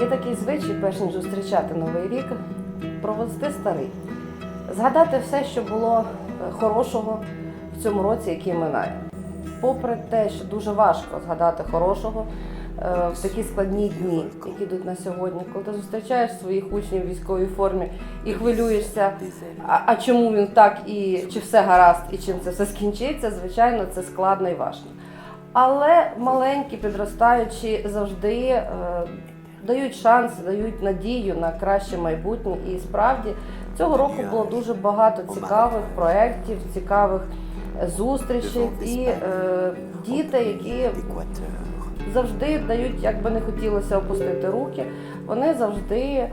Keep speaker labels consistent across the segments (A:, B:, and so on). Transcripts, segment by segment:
A: Є такий звичай, перш ніж зустрічати новий рік, провести старий, згадати все, що було е, хорошого в цьому році, який минає. Попри те, що дуже важко згадати хорошого е, в такі складні дні, які йдуть на сьогодні, коли ти зустрічаєш своїх учнів в військовій формі і хвилюєшся, а, а чому він так і чи все гаразд, і чим це все скінчиться, звичайно, це складно і важко. Але маленькі підростаючі завжди е, дають шанс, дають надію на краще майбутнє. І справді цього року було дуже багато цікавих проєктів, цікавих е, зустрічей і е, діти, які завжди дають, як би не хотілося опустити руки, вони завжди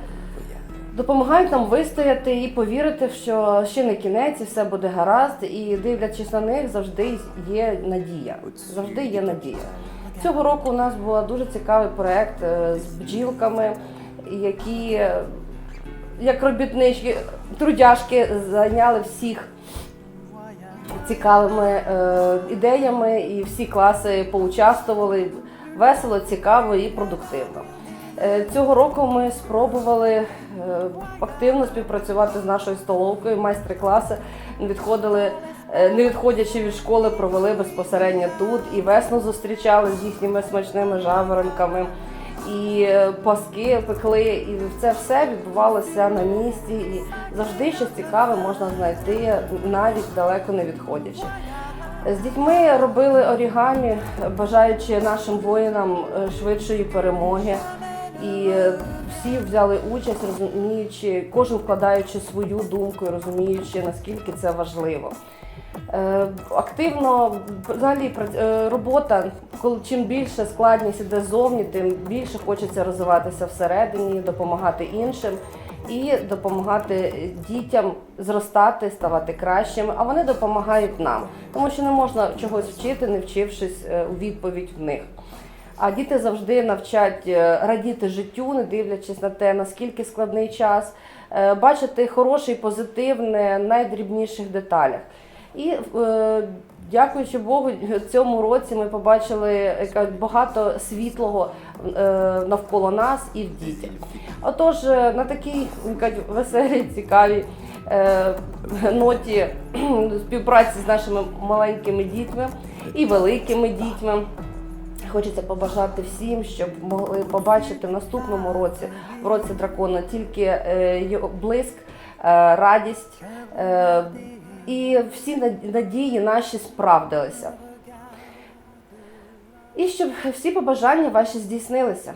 A: допомагають нам вистояти і повірити, що ще не кінець, і все буде гаразд. І дивлячись на них, завжди є надія. Завжди є надія. Цього року у нас був дуже цікавий проект е, з бджілками, які е, як робітнички, трудяжки зайняли всіх цікавими е, ідеями, і всі класи поучаствували весело, цікаво і продуктивно. Цього року ми спробували активно співпрацювати з нашою столовкою. Майстри-класи відходили, е, не відходячи від школи, провели безпосередньо тут і весну зустрічали з їхніми смачними жаворонками. І е, паски пекли, і це все відбувалося на місці. І завжди щось цікаве можна знайти, навіть далеко не відходячи. З дітьми робили орігамі, бажаючи нашим воїнам е, швидшої перемоги. І е, всі взяли участь, розуміючи, кожен вкладаючи свою думку, розуміючи, наскільки це важливо. Е, Активно взагалі е, робота, коли чим більше складність іде ззовні, тим більше хочеться розвиватися всередині, допомагати іншим і допомагати дітям зростати, ставати кращими, а вони допомагають нам, тому що не можна чогось вчити, не вчившись е, у відповідь в них. А діти завжди навчать радіти життю, не дивлячись на те, наскільки складний час, бачити хороше і позитивне в найдрібніших деталях. І е, дякуючи Богу, цьому році ми побачили багато світлого е, навколо нас і в дітях. Отож, е, на такій веселій, цікавій ноті співпраці з нашими маленькими дітьми і великими дітьми. Хочеться побажати всім, щоб могли побачити в наступному році, в році дракона, тільки його блиск, радість і всі над- надії наші справдилися. І щоб всі побажання ваші здійснилися.